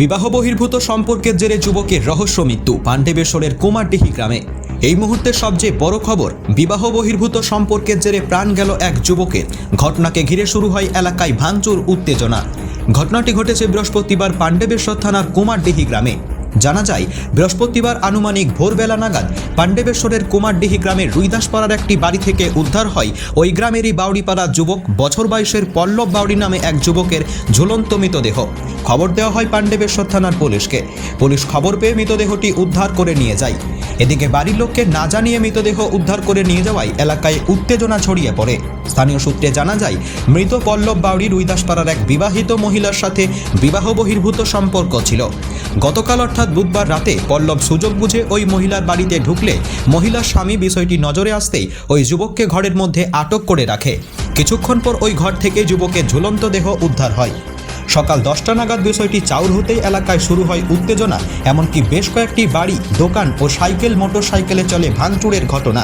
বিবাহ বহির্ভূত সম্পর্কের জেরে যুবকের রহস্য মৃত্যু পাণ্ডেবেশ্বরের কুমারডিহি গ্রামে। এই মুহূর্তে সবচেয়ে বড় খবর, বিবাহ বহির্ভূত সম্পর্কের জেরে প্রাণ গেল এক যুবকের। ঘটনাকে ঘিরে শুরু হয় এলাকায় ভাঙচুর, উত্তেজনা। ঘটনাটি ঘটেছে বৃহস্পতিবার পাণ্ডবেশ্বর থানার কুমারডিহি গ্রামে। জানা যায়, বৃহস্পতিবার আনুমানিক ভোরবেলা নাগাদ পাণ্ডবেশ্বরের কুমারডিহি গ্রামের রুইদাসপাড়ার একটি বাড়ি থেকে উদ্ধার হয় ওই গ্রামেরই বাউড়িপাড়া যুবক বছর বাইশের পল্লব বাউড়ি নামে এক যুবকের ঝুলন্ত মৃতদেহ। খবর দেওয়া হয় পাণ্ডবেশ্বর থানার পুলিশকে। পুলিশ খবর পেয়ে মৃতদেহটি উদ্ধার করে নিয়ে যায়। এদিকে বাড়ির লোককে না জানিয়ে মৃতদেহ উদ্ধার করে নিয়ে যাওয়ায় এলাকায় উত্তেজনা ছড়িয়ে পড়ে। স্থানীয় সূত্রে জানা যায়, মৃত পল্লব বাউড়ি রুইদাসপাড়ার এক বিবাহিত মহিলার সাথে বিবাহ বহির্ভূত সম্পর্ক ছিল। গতকাল অর্থাৎ বুধবার রাতে পল্লব সুযোগ বুঝে ওই মহিলার বাড়িতে ঢুকলে মহিলার স্বামী বিষয়টি নজরে আসতেই ওই যুবককে ঘরের মধ্যে আটক করে রাখে। কিছুক্ষণ পর ওই ঘর থেকে যুবকের ঝুলন্ত দেহ উদ্ধার হয়। সকাল দশটা নাগাদ বিষয়টি চাউর হতেই এলাকায় শুরু হয় উত্তেজনা, এমনকি বেশ কয়েকটি বাড়ি, দোকান ও সাইকেল মোটর সাইকেলে চলে ভাঙচুরের ঘটনা।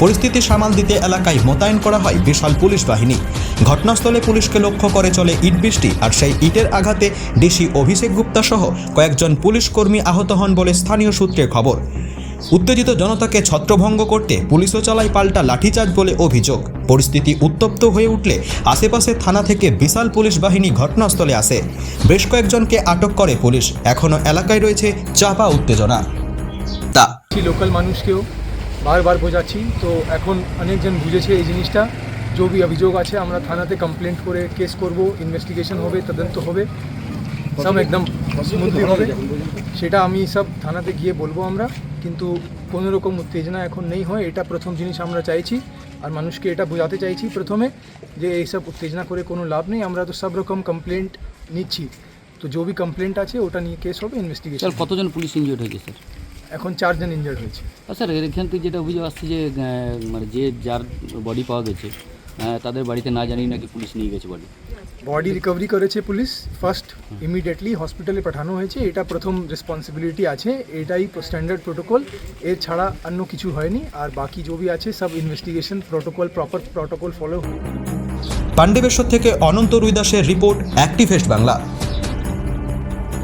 পরিস্থিতি সামাল দিতে এলাকায় মোতায়েন করা হয় বিশাল পুলিশ বাহিনী। ঘটনাস্থলে পুলিশকে লক্ষ্য করে চলে ইট বৃষ্টি, আর সেই ইটের আঘাতে ডিসি অভিষেক গুপ্তা সহ কয়েকজন পুলিশ কর্মী আহত হন বলে স্থানীয় সূত্রে খবর। উত্তেজিত জনতাকে ছত্রভঙ্গ করতে পুলিশও চালায় পাল্টা লাঠিচার্জ বলে অভিযোগ। পরিস্থিতি উত্তপ্ত হয়ে উঠলে আশেপাশে থানা থেকে বিশাল পুলিশ বাহিনী ঘটনাস্থলে আসে। বেশ কয়েকজনকে আটক করে পুলিশ। এখনও এলাকায় রয়েছে চাপা উত্তেজনা। তা লোকাল মানুষকেও বারবার বোঝাচ্ছি। তো এখন অনেকজন বুঝেছে এই জিনিসটা। যে বি অভিযোগ আছে আমরা থানাতে কমপ্লেন্ট করে কেস করব ইনভেস্টিগেশন হবে তদন্ত হবে। সব একদম স্মুথলি হবে। সেটা আমি সব থানাতে গিয়ে বলব আমরা। কিন্তু কোনো রকম উত্তেজনা এখন নেই হয় এটা প্রথম জিনিস আমরা চাইছি আর মানুষকে এটা বোঝাতে চাইছি প্রথমে যে এইসব উত্তেজনা করে কোনো লাভ নেই আমরা তো সব রকম কমপ্লেন্ট নিচ্ছি। তো যে বি কমপ্লেন্ট আছে ওটা নিয়ে কেস হবে ইনভেস্টিগেশন স্যার কতজন পুলিশ ইনজিওর্ড হয়েছে স্যার? এখন চারজন ইনজার্ড হয়েছে। স্যার এখান থেকে যেটা অভিযোগ আসছে যে মানে যে যার বডি পাওয়া গেছে তাদের বাড়িতে না জানি নাকি পুলিশ নিয়ে গেছে বলে। বডি রিকভারি করেছে পুলিশ ফার্স্ট ইমিডিয়েটলি হসপিটালে পাঠানো হয়েছে এটা প্রথম রেসপন্সিবিলিটি আছে এটাই স্ট্যান্ডার্ড প্রোটোকল এর ছাড়া অন্য কিছু হয়নি আর বাকি জবি আছে সব investigation protocol proper protocol follow Pandabeswar থেকে অনন্ত রুইদাসের রিপোর্ট অ্যাক্টিভেস্ট বাংলা।